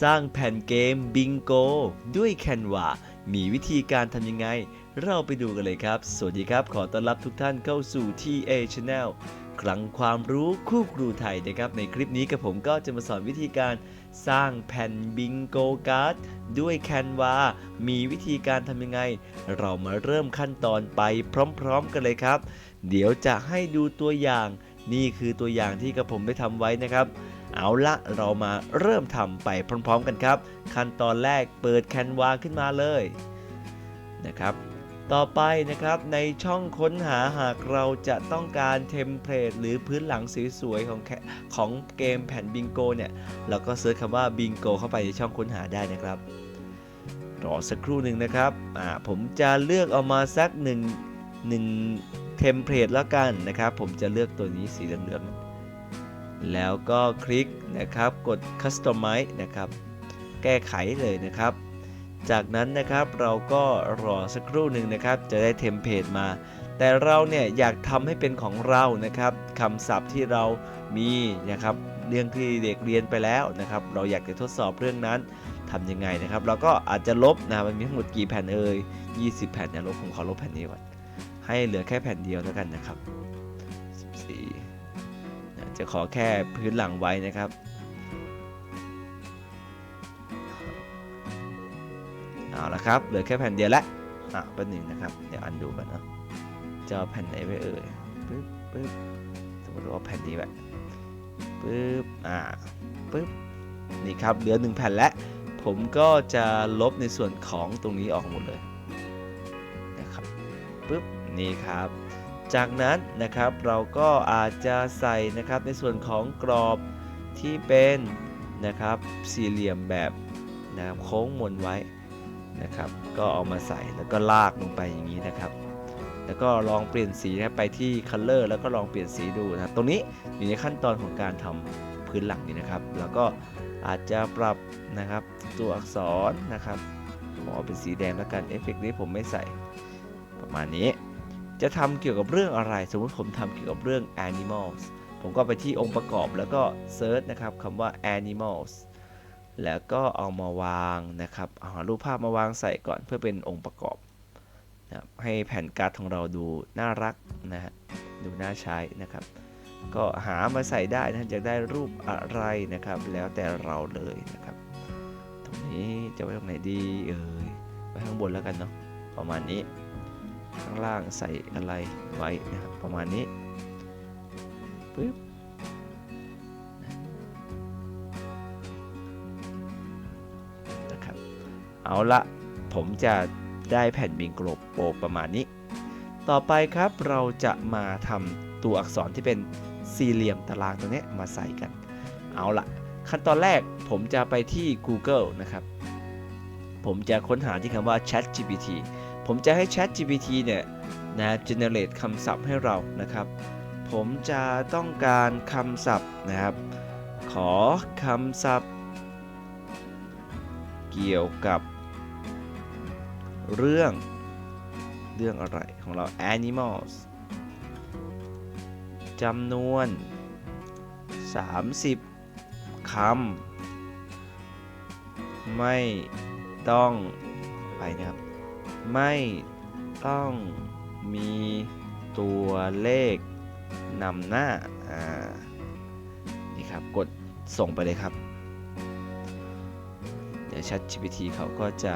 สร้างแผ่นเกมบิงโกด้วย Canva มีวิธีการทำยังไง เราไปดูกันเลยครับ สวัสดีครับ ขอต้อนรับทุกท่านเข้าสู่ TA Channel คลังความรู้คู่ครูไทยนะครับ ในคลิปนี้กับผมก็จะมาสอนวิธีการสร้างแผ่นบิงโกการ์ดด้วย Canva มีวิธีการทำยังไง เรามาเริ่มขั้นตอนไปพร้อมๆกันเลยครับ เดี๋ยวจะให้ดูตัวอย่าง นี่คือตัวอย่างที่กระผมได้ทำไว้นะครับ เอาละเรามาเริ่มทำไปพร้อม ๆ กันครับ ขั้นตอนแรกเปิดแคนวาขึ้นมาเลยนะครับ ต่อไปนะครับในช่องค้นหาหากเราจะต้องการเทมเพลตหรือพื้นหลังสวยๆของของเกมแผ่นบิงโกเนี่ยเราก็เซิร์ชคำว่าบิงโกเข้าไปในช่องค้นหาได้นะครับรอสักครู่หนึ่งนะครับอ่าผมจะเลือกเอามาสักหนึ่งหนึ่งเทมเพลตแล้วกันนะครับ ผมจะเลือกตัวนี้สีเหลืองๆ แล้วก็คลิกนะครับกด Customize นะครับ แก้ไขเลยนะครับ จากนั้นนะครับเราก็รอสักครู่หนึ่งนะครับ จะได้เทมเพลตมา แต่เราเนี่ยอยากทำให้เป็นของเรานะครับคำศัพท์ที่เรามีนะครับเรื่องที่เด็กเรียนไปแล้วนะครับ เราอยากจะทดสอบเรื่องนั้นทำยังไงนะครับ เราก็อาจจะลบนะมันมีทั้งหมดกี่แผ่นเอ่ย20 แผ่นนะลบผมขอลบแผ่นนี้ก่อนให้เหลือแค่แผ่นเดียวแล้วกันนะครับ จะขอแค่พื้นหลังไว้นะครับเอาละครับเหลือแค่แผ่นเดียวแล้วอะเป็นหนึ่งนะครับ เดี๋ยวอันดูกันเนาะจะเอาแผ่นไหนไปเอ่ยปึ๊บปึ๊บสมมติว่าแผ่นนี้แบบปึ๊บอ่าปึ๊บนี่ครับเหลือหนึ่งแผ่นแล้วผมก็จะลบในส่วนของตรงนี้ออกหมดเลยนะครับปึ๊บนี่ครับ จากนั้นนะครับเราก็อาจจะใส่นะครับในส่วนของกรอบที่เป็นนะครับสี่เหลี่ยมแบบนะครับโค้งมนไว้นะครับ ก็เอามาใส่แล้วก็ลากลงไปอย่างนี้นะครับ แล้วก็ลองเปลี่ยนสีนะไปที่ Color แล้วก็ลองเปลี่ยนสีดูนะตรงนี้อยู่ในขั้นตอนของการทำพื้นหลังนี่นะครับ แล้วก็อาจจะปรับนะครับตัวอักษรนะครับขอเป็นสีแดงแล้วกันเอฟเฟกต์นี้ผมไม่ใส่ประมาณนี้ จะทำเกี่ยวกับเรื่องอะไร สมมติผมทำเกี่ยวกับเรื่อง animals ผมก็ไปที่องค์ประกอบแล้วก็เซิร์ชนะครับคำว่า animals แล้วก็เอามาวางนะครับเอารูปภาพมาวางใส่ก่อนเพื่อเป็นองค์ประกอบนะบให้แผ่นการ์ดของเราดูน่ารักนะฮะดูน่าใช้นะครับ ก็หามาใส่ได้นะจะได้รูปอะไรนะครับ แล้วแต่เราเลยนะครับ ตรงนี้จะไว้ตรงไหนดีเอ่ยไว้ข้างบนแล้วกันเนาะประมาณนี้ ข้างล่างใส่อะไรไว้นะครับประมาณนี้ปึ๊บนะครับเอาละผมจะได้แผ่นบิงโกลบโปประมาณนี้ ต่อไปครับเราจะมาทำตัวอักษรที่เป็นสี่เหลี่ยมตารางตรงนี้มาใส่กัน เอาละขั้นตอนแรกผมจะไปที่ Google นะครับ ผมจะค้นหาที่คำว่า Chat GPT ผมจะให้ Chat GPT เนี่ยนะ generate คำศัพท์ให้เรานะครับ ผมจะต้องการคำศัพท์นะครับ ขอคำศัพท์ เกี่ยวกับเรื่องเรื่องอะไรของเรา animals จำนวน 30 คำ ไม่ต้องไปนะครับ ไม่ต้องมีตัวเลขนำหน้า อ่า นี่ครับ กดส่งไปเลยครับ เดี๋ยว Chat GPT เขาก็จะ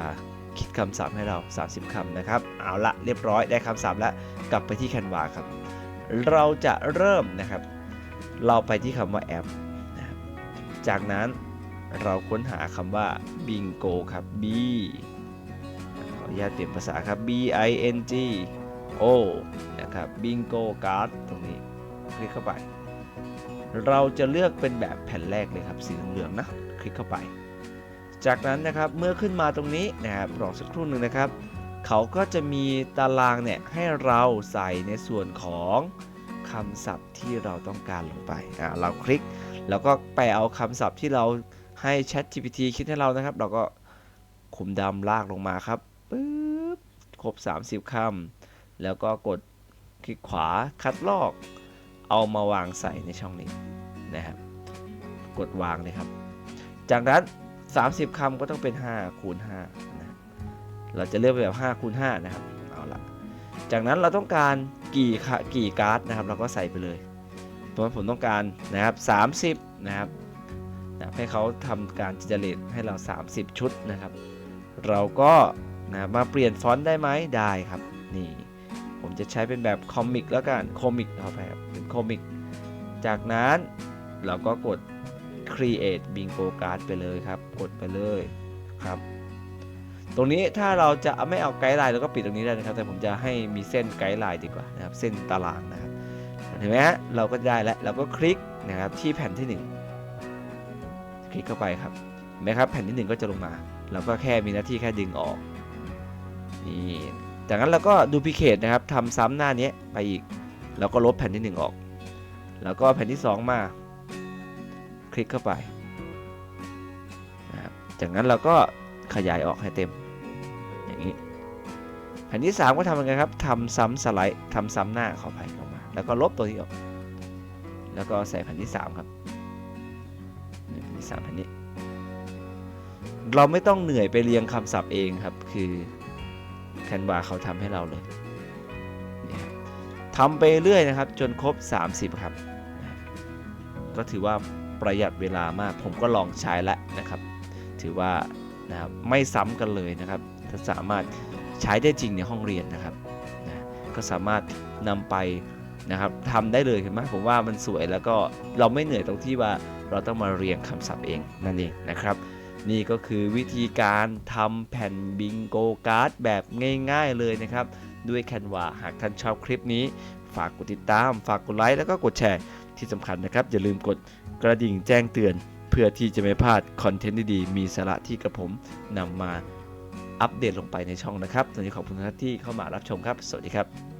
คิดคำศัพท์ให้เรา 30คำนะครับ เอาละเรียบร้อยได้คำศัพท์แล้ว กลับไปที่ Canva ครับ เราจะเริ่มนะครับ เราไปที่คำว่าแอปนะครับจากนั้นเราค้นหาคำว่า bingo ครับ b ญาตเปลี่ยนภาษาครับ b i n g o นะครับ bingo card ตรงนี้คลิกเข้าไป เราจะเลือกเป็นแบบแผ่นแรกเลยครับ สีเหลืองๆนะคลิกเข้าไป จากนั้นนะครับเมื่อขึ้นมาตรงนี้นะครับรอสักครู่หนึ่งนะครับ เขาก็จะมีตารางเนี่ยให้เราใส่ในส่วนของคำศัพท์ที่เราต้องการลงไปอ่าเราคลิก แล้วก็ไปเอาคำศัพท์ที่เราให้ Chat GPT คิดให้เรานะครับ เราก็คุมดำลากลงมาครับ ปึ๊บครบ 30คำแล้วก็กดคลิกขวาคัดลอก เอามาวางใส่ในช่องนี้นะครับกดวางเลยครับ จากนั้น 30คำก็ต้องเป็น 5 คูณ5นะเราจะเลือกแบบ 5 คูณ5นะครับเอาละจากนั้นเราต้องการกี่ค่ะกี่การ์ดนะครับเราก็ใส่ไปเลยตัวผมต้องการนะครับ 30 นะครับให้เขาทำการจิเนเรตให้เรา 30 ชุดนะครับ เราก็ นะมาเปลี่ยนฟอนต์ได้ไหมได้ครับ นี่ ผมจะใช้เป็นแบบคอมิกแล้วกันคอมิกเอาไปครับเป็นคอมิกจากนั้นเราก็กด create bingo card ไปเลยครับ กดไปเลยครับ ตรงนี้ถ้าเราจะไม่เอาไกด์ไลน์เราก็ปิดตรงนี้ได้นะครับ แต่ผมจะให้มีเส้นไกด์ไลน์ดีกว่านะครับ เส้นตารางนะครับเห็นไหมฮะเราก็ได้แล้วเราก็คลิกนะครับที่แผ่นที่ 1 คลิกเข้าไปครับเห็นไหมครับแผ่นที่ 1 ก็จะลงมา เราก็แค่มีหน้าที่แค่ดึงออก นี่จากนั้นเราก็ดูพิเคทนะครับทำซ้ำหน้านี้ไปอีก แล้วก็ลบแผ่นที่ 1 ออก แล้วก็แผ่นที่ 2 มา คลิกเข้าไปนะครับจากนั้นเราก็ขยายออกให้เต็ม อย่างนี้ แผ่นที่ 3 ก็ทำยังไงครับทำซ้ำสไลด์ทำซ้ำหน้าเข้าไปเข้ามา แล้วก็ลบตัวนี้ออก แล้วก็ใส่แผ่นที่ 3 ครับนี่แผ่นที่3แผ่นนี้ เราไม่ต้องเหนื่อยไปเรียงคำศัพท์เองครับ คือ แคนวาเขาทำให้เราเลยทำไปเรื่อยนะครับ จนครบ 30 ครับ ก็ถือว่าประหยัดเวลามาก ผมก็ลองใช้แล้วนะครับ ถือว่านะครับไม่ซ้ำกันเลยนะครับถ้าสามารถใช้ได้จริงในห้องเรียนนะครับนะก็สามารถนำไปนะครับทำได้เลยเห็นไหมผมว่ามันสวยแล้วก็เราไม่เหนื่อยตรงที่ว่าเราต้องมาเรียงคำศัพท์เองนั่นเองนะครับ นี่ก็คือวิธีการทำแผ่นบิงโกการ์ดแบบง่ายๆเลยนะครับ ด้วยแคนวาหากท่านชอบคลิปนี้ ฝากกดติดตาม ฝากกดไลค์แล้วก็กดแชร์ที่สำคัญนะครับ อย่าลืมกดกระดิ่งแจ้งเตือน เพื่อที่จะไม่พลาดคอนเทนต์ดีๆมีสาระที่กระผมนำมาอัปเดตลงไปในช่องนะครับตอนนี้ขอบคุณทุกท่านที่เข้ามารับชมครับ สวัสดีครับ